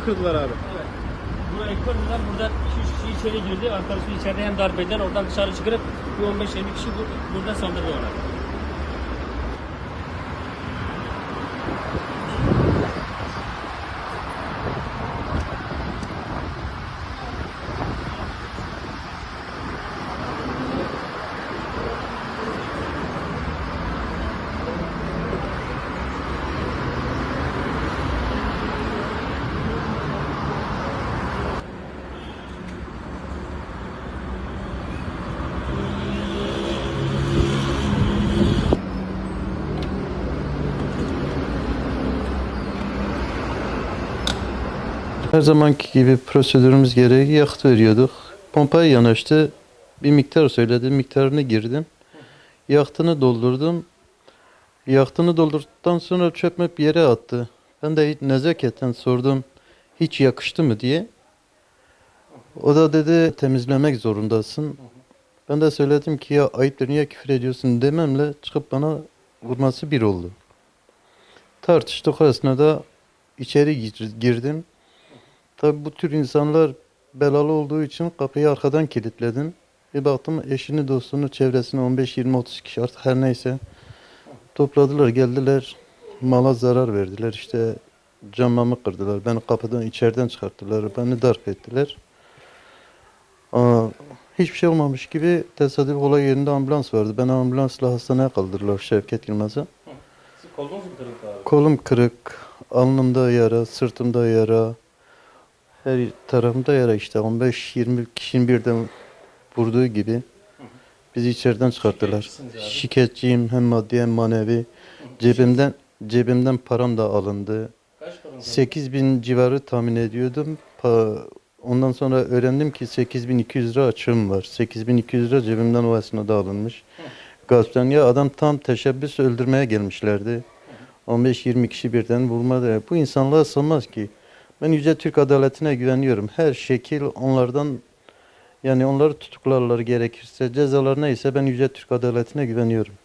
Mı kırdılar abi? Evet. Burayı kırdılar. Burada 2-3 kişi içeri girdi. Arkadaşım içeride hem edilen oradan dışarı çıkarıp bir 15-20 kişi bu- burada saldırıyorlar. Her zamanki gibi prosedürümüz gereği yakıt veriyorduk. Pompaya yanaştı. Bir miktar söyledi. Miktarını girdim. Yaktını doldurdum. Yaktını doldurduktan sonra çöp möp yere attı. Ben de hiç nezaketen sordum. Hiç yakıştı mı diye. O da dedi temizlemek zorundasın. Ben de söyledim ki ya ayıptır niye küfür ediyorsun dememle çıkıp bana vurması bir oldu. Tartıştık o esnada içeri gir- girdim. Tabi bu tür insanlar belalı olduğu için kapıyı arkadan kilitledim. Bir baktım eşini, dostunu, çevresini 15, 20, 30 kişi artık her neyse topladılar, geldiler. Mala zarar verdiler. İşte camamı kırdılar. Beni kapıdan, içeriden çıkarttılar. Beni darp ettiler. Aa, hiçbir şey olmamış gibi tesadüf olay yerinde ambulans vardı. Beni ambulansla hastaneye kaldırdılar Şevket Yılmaz'a. Siz kolunuz mu kırık abi? Kolum kırık, alnımda yara, sırtımda yara, her tarafımda yara işte 15-20 kişinin birden vurduğu gibi bizi içeriden çıkarttılar. Şikayetçiyim hem maddi hem manevi. Cebimden cebimden param da alındı. Kaç paranız var? 8 bin civarı tahmin ediyordum. Pa- Ondan sonra öğrendim ki 8200 lira açığım var. 8200 lira cebimden o esnada alınmış. Gasptan ya adam tam teşebbüs öldürmeye gelmişlerdi. 15-20 kişi birden vurmadı. Bu insanlığa sığmaz ki. Ben Yüce Türk adaletine güveniyorum. Her şekil onlardan yani onları tutuklarlar gerekirse cezalar neyse ben Yüce Türk adaletine güveniyorum.